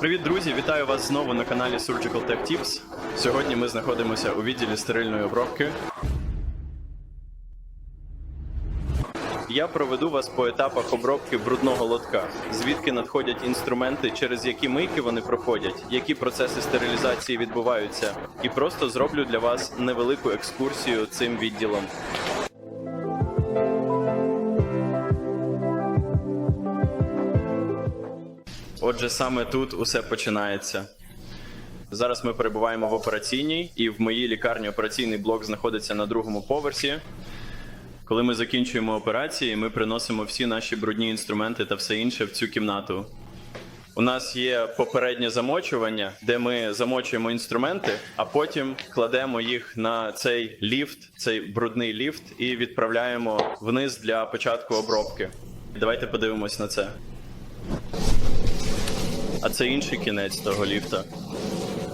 Привіт, друзі! Вітаю вас знову на каналі Surgical Tech Tips. Сьогодні ми знаходимося у відділі стерильної обробки. Я проведу вас по етапах обробки брудного лотка, звідки надходять інструменти, через які мийки вони проходять, які процеси стерилізації відбуваються, і просто зроблю для вас невелику екскурсію цим відділом. Отже, саме тут усе починається. Зараз ми перебуваємо в операційній, і в моїй лікарні операційний блок знаходиться на другому поверсі. Коли ми закінчуємо операції, ми приносимо всі наші брудні інструменти та все інше в цю кімнату. У нас є попереднє замочування, де ми замочуємо інструменти, а потім кладемо їх на цей ліфт, цей брудний ліфт, і відправляємо вниз для початку обробки. Давайте подивимось на це. Це інший кінець того ліфта.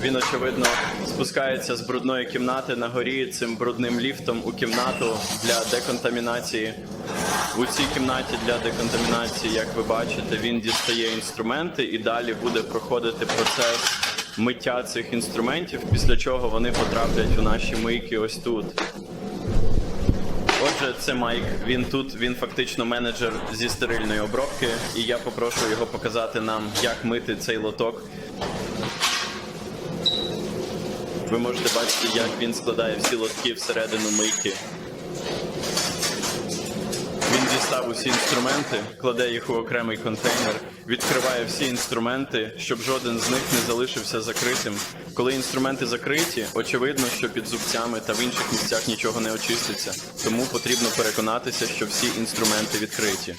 Він, очевидно, спускається з брудної кімнати на горі цим брудним ліфтом у кімнату для деконтамінації. У цій кімнаті для деконтамінації, як ви бачите, він дістає інструменти і далі буде проходити процес миття цих інструментів, після чого вони потраплять у наші мийки ось тут. Отже, це Майк. Він тут, він фактично менеджер зі стерильної обробки, і я попрошу його показати нам, як мити цей лоток. Ви можете бачити, як він складає всі лотки всередину мийки. Дістав усі інструменти, кладе їх у окремий контейнер, відкриває всі інструменти, щоб жоден з них не залишився закритим. Коли інструменти закриті, очевидно, що під зубцями та в інших місцях нічого не очиститься. Тому потрібно переконатися, що всі інструменти відкриті.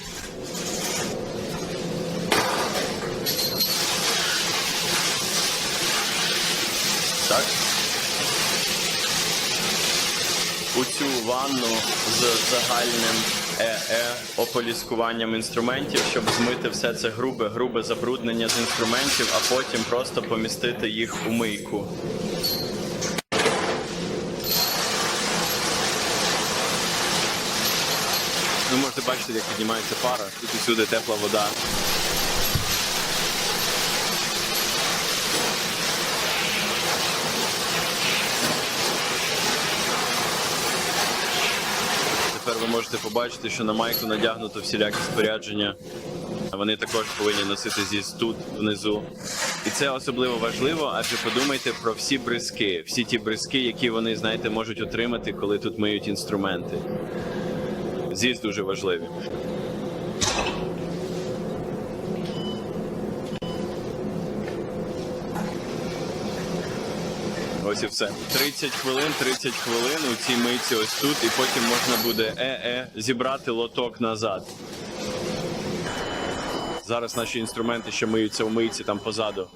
Так? у цю ванну з загальним ЕЕ ополіскуванням інструментів, щоб змити все це грубе, грубе забруднення з інструментів, а потім просто помістити їх у мийку. Ви можете бачити, як піднімається пара. Тут усюди тепла вода. Тепер ви можете побачити, що на майку надягнуто всілякі спорядження. Вони також повинні носити зіс тут внизу. І це особливо важливо, адже подумайте про всі бризки, всі ті бризки, які вони, знаєте, можуть отримати, коли тут миють інструменти. Зіс дуже важливі. Ось і все. 30 хвилин, 30 хвилин у цій мийці ось тут, і потім можна буде е-е зібрати лоток назад. Зараз наші інструменти ще миються в мийці там позаду.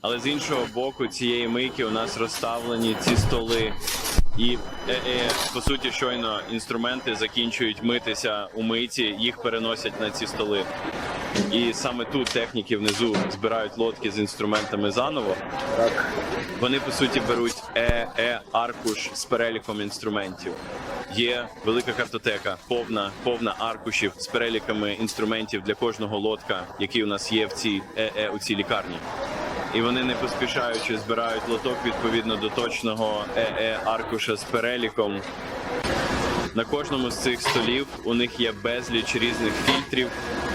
Але з іншого боку цієї мийки у нас розставлені ці столи. І е, е, по суті, щойно інструменти закінчують митися у мийці, їх переносять на ці столи. І саме тут техніки внизу збирають лодки з інструментами заново. Вони по суті беруть е-е аркуш з переліком інструментів. Є велика картотека, повна, повна аркушів з переліками інструментів для кожного лотка, який у нас є в цій е-е у цій лікарні. І вони не поспішаючи збирають лоток відповідно до точного е-е аркуша з переліком. На кожному з цих столів у них є безліч різних фільтрів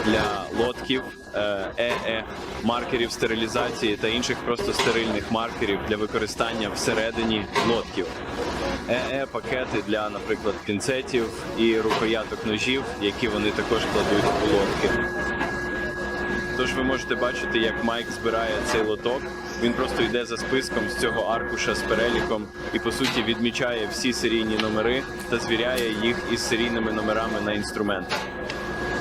для лотків, е-е, маркерів стерилізації та інших просто стерильних маркерів для використання всередині лотків. ЕЕ пакети для, наприклад, пінцетів і рукояток ножів, які вони також кладуть у лотки. Тож ви можете бачити, як Майк збирає цей лоток. Він просто йде за списком з цього аркуша з переліком і по суті відмічає всі серійні номери та звіряє їх із серійними номерами на інструментах.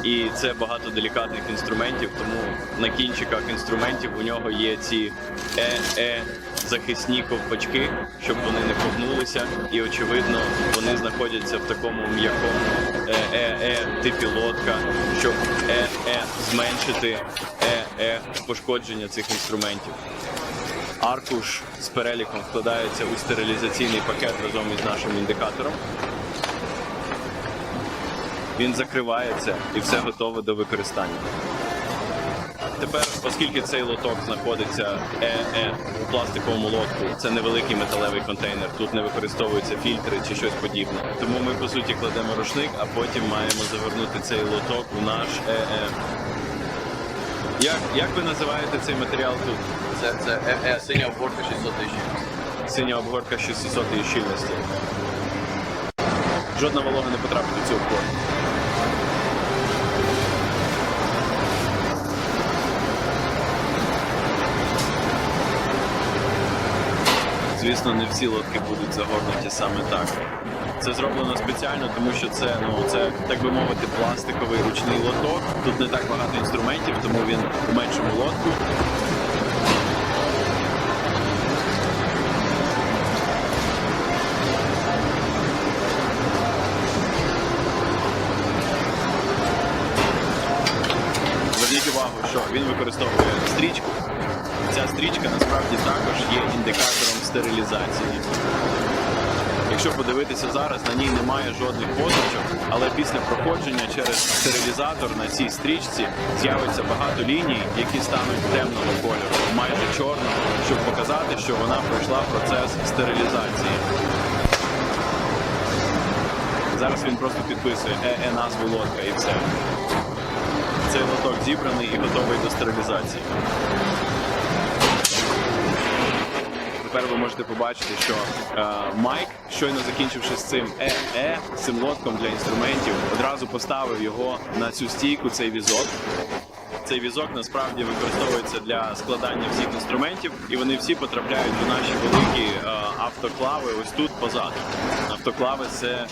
І це багато делікатних інструментів, тому на кінчиках інструментів у нього є ці е-е захисні ковпачки, щоб вони не погнулися. І очевидно, вони знаходяться в такому м'якому е-е типі лодка, щоб е-е зменшити е-е пошкодження цих інструментів. Аркуш з переліком вкладається у стерилізаційний пакет разом із нашим індикатором. Він закривається і все готове до використання. тепер, оскільки цей лоток знаходиться ЕЕ у пластиковому лотку, це невеликий металевий контейнер. Тут не використовуються фільтри чи щось подібне. Тому ми по суті кладемо рушник, а потім маємо завернути цей лоток у наш ЕЕ. Як, як ви називаєте цей матеріал тут? Це, це е, е, синя обгортка 600 тисяч. Синя обгортка 600 щільності. Жодна волога не потрапить у цю обгортку. Звісно, не всі лодки будуть загорнуті саме так. Це зроблено спеціально, тому що це, ну, це, так би мовити, пластиковий ручний лоток. Тут не так багато інструментів, тому він у меншому лотку. Зверніть увагу, що він використовує стрічку. Ця стрічка насправді також є індикатором стерилізації. Якщо подивитися зараз, на ній немає жодних позначок, але після проходження через стерилізатор на цій стрічці з'явиться багато ліній, які стануть темного кольору, майже чорного, щоб показати, що вона пройшла процес стерилізації. Зараз він просто підписує ЕЕ назву лодка і все. Цей лоток зібраний і готовий до стерилізації. Тепер ви можете побачити, що е, Майк, щойно закінчивши з цим ЕЕ, цим лотком для інструментів, одразу поставив його на цю стійку, цей візок. Цей візок насправді використовується для складання всіх інструментів, і вони всі потрапляють у наші великі е, автоклави ось тут позаду. Автоклави це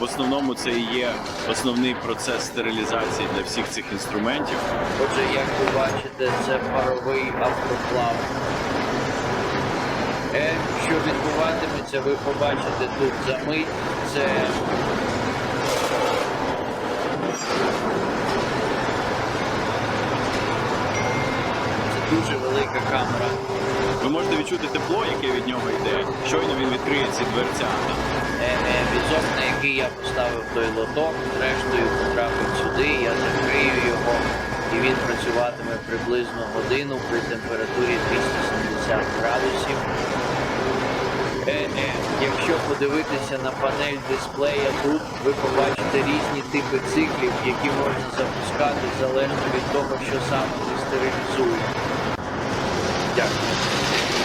в основному це і є основний процес стерилізації для всіх цих інструментів. Отже, як ви бачите, це паровий автоклав. Що відбуватиметься, ви побачите тут за мить. Це дуже велика камера. Ви можете відчути тепло, яке від нього йде. Щойно він відкриє ці дверцята. Е, е, Візок, на який я поставив той лоток, зрештою потрапить сюди, я закрию його, і він працюватиме приблизно годину при температурі 270 градусів. Якщо подивитися на панель дисплея тут, ви побачите різні типи циклів, які можна запускати залежно від того, що саме ви стерилізуєте. Дякую.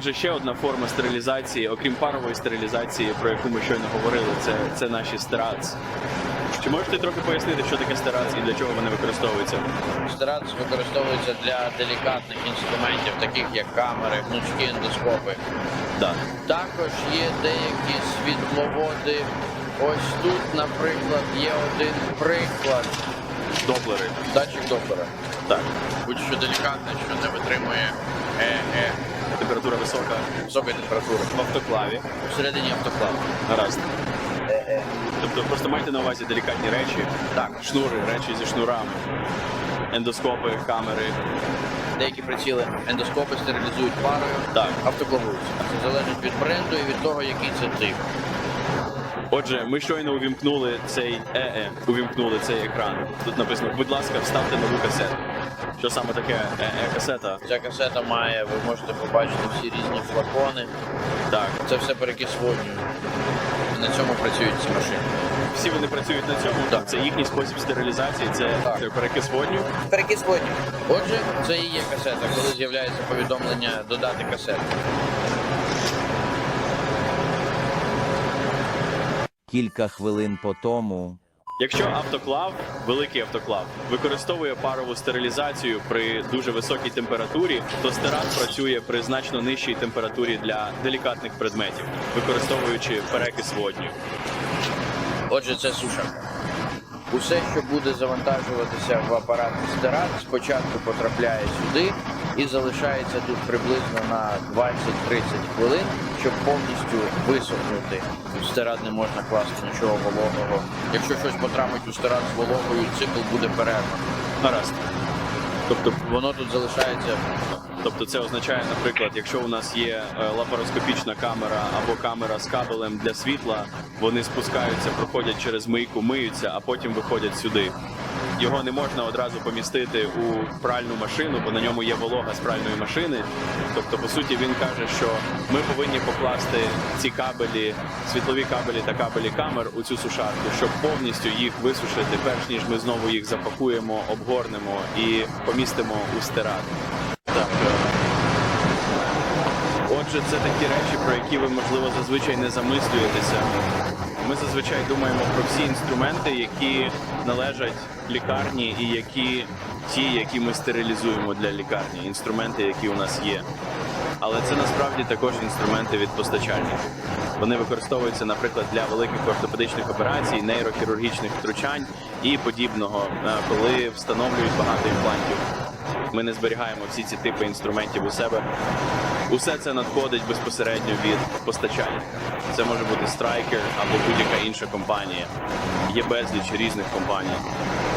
Отже, ще одна форма стерилізації, окрім парової стерилізації, про яку ми щойно говорили, це, це наші стирац. Чи можете трохи пояснити, що таке стирац і для чого вони використовуються? Стирац використовується для делікатних інструментів, таких як камери, гнучки ендоскопи. Так. Також є деякі світловоди. Ось тут, наприклад, є один приклад. Доплери. Датчик Доплера. Так. Будь-що делікатне, що не витримує е, е, Температура висока високої температури. в автоклаві. Всередині автоклаву. Гаразд. Тобто просто майте на увазі делікатні речі. Так, шнури, речі зі шнурами, ендоскопи, камери. Деякі приціли ендоскопи стерилізують парою, Так. автоклавуються. Це залежить від бренду і від того, який це тип. Отже, ми щойно увімкнули цей ЕЕ, увімкнули цей екран. Тут написано, будь ласка, вставте нову касету. Що саме таке ЕЕ касета? Ця касета має, ви можете побачити всі різні флакони. Так, Це все перекис водню. На цьому працюють ці машини. всі вони працюють на цьому. Так. Це їхній спосіб стерилізації, це, це перекис водню. Перекис водню. Отже, це і є касета, коли з'являється повідомлення додати касету. Кілька хвилин по тому. Якщо автоклав, великий автоклав, використовує парову стерилізацію при дуже високій температурі, то стерат працює при значно нижчій температурі для делікатних предметів, використовуючи перекис водню. Отже, це сушарка. Усе, що буде завантажуватися в апарат стират, спочатку потрапляє сюди і залишається тут приблизно на 20-30 хвилин, щоб повністю висохнути. У стират не можна класти нічого вологого. Якщо щось потрапить у стират з вологою, цикл буде перерваний. Гаразд. Тобто, Воно тут залишається тобто це означає, наприклад, якщо у нас є е, лапароскопічна камера або камера з кабелем для світла, вони спускаються, проходять через мийку, миються, а потім виходять сюди. Його не можна одразу помістити у пральну машину, бо на ньому є волога з пральної машини. Тобто, по суті, він каже, що ми повинні покласти ці кабелі, світлові кабелі та кабелі камер у цю сушарку, щоб повністю їх висушити, перш ніж ми знову їх запакуємо, обгорнемо і помістимо у стират. Так. е, Отже, це такі речі, про які ви, можливо, зазвичай не замислюєтеся. Ми зазвичай думаємо про всі інструменти, які належать лікарні, і які ті, які ми стерилізуємо для лікарні, інструменти, які у нас є. Але це насправді також інструменти від постачальників. Вони використовуються, наприклад, для великих ортопедичних операцій, нейрохірургічних втручань і подібного, е, коли встановлюють багато імплантів. Ми не зберігаємо всі ці типи інструментів у себе. Усе це надходить безпосередньо від постачальника. Це може бути страйкер або будь-яка інша компанія. Є безліч різних компаній.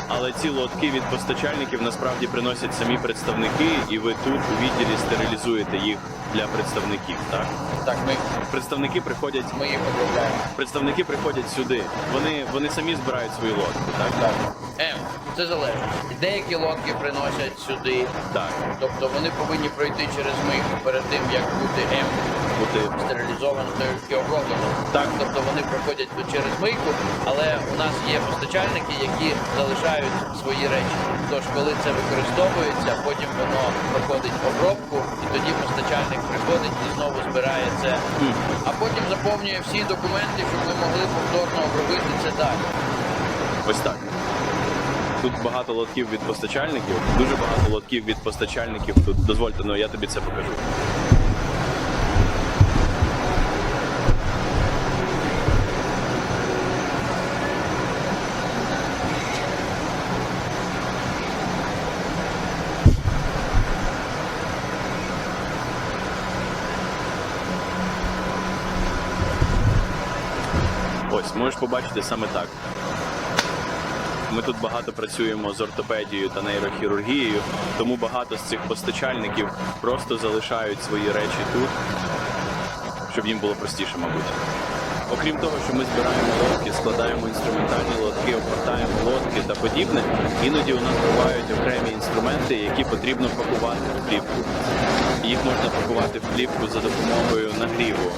Але ці лотки від постачальників насправді приносять самі представники, і ви тут у відділі стерилізуєте їх для представників. Так так. Ми, представники приходять. ми їх обробляємо. Представники приходять сюди. Вони вони самі збирають свої лотки. Так, Так. М. Це залежить. Деякі лодки приносять сюди. так. Тобто вони повинні пройти через мийку перед тим, як бути М Бути стерилізовано та оброблено. Так. Тобто вони проходять через мийку, але у нас є постачальники, які залишають свої речі. Тож, коли це використовується, потім воно проходить обробку, і тоді постачальник приходить і знову збирає це, а потім заповнює всі документи, щоб ми могли повторно обробити це далі. Ось так. Тут багато лотків від постачальників, дуже багато лотків від постачальників. Тут дозвольте, ну я тобі це покажу. Можеш побачити саме так. Ми тут багато працюємо з ортопедією та нейрохірургією, тому багато з цих постачальників просто залишають свої речі тут, щоб їм було простіше, мабуть. Окрім того, що ми збираємо лодки, складаємо інструментальні лодки, обгортаємо лодки та подібне, іноді у нас бувають окремі інструменти, які потрібно пакувати в плівку. Їх можна пакувати в плівку за допомогою нагріву,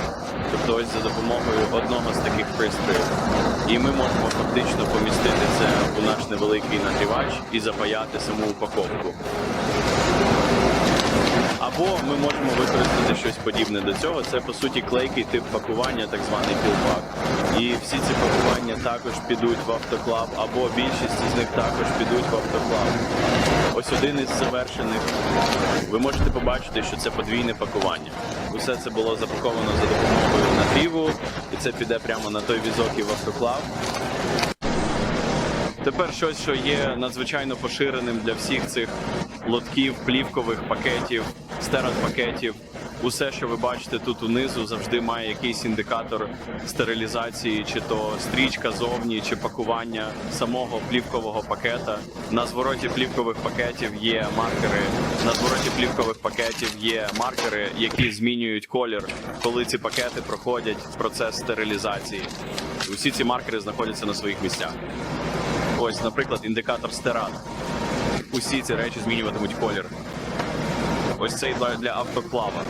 тобто ось за допомогою одного з таких пристроїв. І ми можемо фактично помістити це у наш невеликий нагрівач і запаяти саму упаковку. Або ми можемо використати щось подібне до цього. Це по суті клейкий тип пакування, так званий пілпак. І всі ці пакування також підуть в автоклав, або більшість з них також підуть в автоклав. Ось один із завершених. Ви можете побачити, що це подвійне пакування. Усе це було запаковано за допомогою нагріву, і це піде прямо на той візок і в автоклав. Тепер щось, що є надзвичайно поширеним для всіх цих лотків, плівкових пакетів, стерат-пакетів. Усе, що ви бачите тут унизу, завжди має якийсь індикатор стерилізації, чи то стрічка зовні, чи пакування самого плівкового пакета. На звороті плівкових пакетів є маркери. На звороті плівкових пакетів є маркери, які змінюють колір, коли ці пакети проходять процес стерилізації. Усі ці маркери знаходяться на своїх місцях. Ось, наприклад, індикатор стерат. Усі ці речі змінюватимуть колір. Ось цей для, автоклава.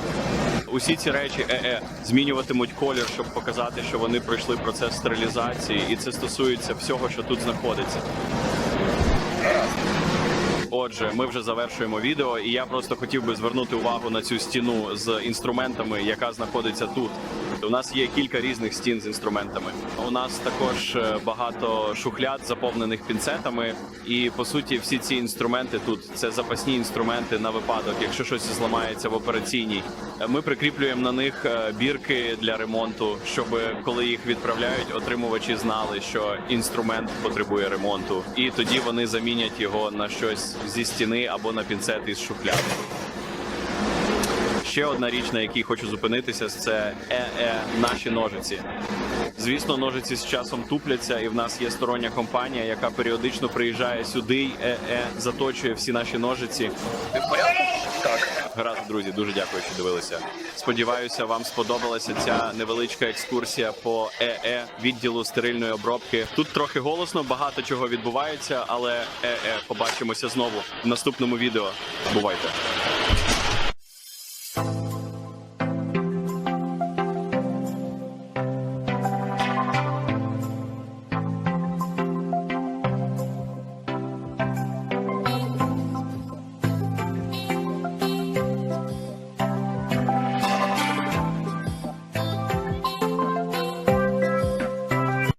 Усі ці речі ЕЕ змінюватимуть колір, щоб показати, що вони пройшли процес стерилізації, і це стосується всього, що тут знаходиться. Отже, ми вже завершуємо відео, і я просто хотів би звернути увагу на цю стіну з інструментами, яка знаходиться тут. У нас є кілька різних стін з інструментами. У нас також е, багато шухляд, заповнених пінцетами. І по суті, всі ці інструменти тут це запасні інструменти на випадок, якщо щось зламається в операційній. Е, Ми прикріплюємо на них е, бірки для ремонту, щоб коли їх відправляють, отримувачі знали, що інструмент потребує ремонту, і тоді вони замінять його на щось зі стіни або на пінцет із шухляд. Ще одна річ, на якій хочу зупинитися, це е-е наші ножиці. Звісно, ножиці з часом тупляться, і в нас є стороння компанія, яка періодично приїжджає сюди, е-е заточує всі наші ножиці. Ти в порядку? Так. Гаразд, друзі, дуже дякую, що дивилися. Сподіваюся, вам сподобалася ця невеличка екскурсія по ЕЕ відділу стерильної обробки. Тут трохи голосно, багато чого відбувається, але ЕЕ побачимося знову в наступному відео. Бувайте.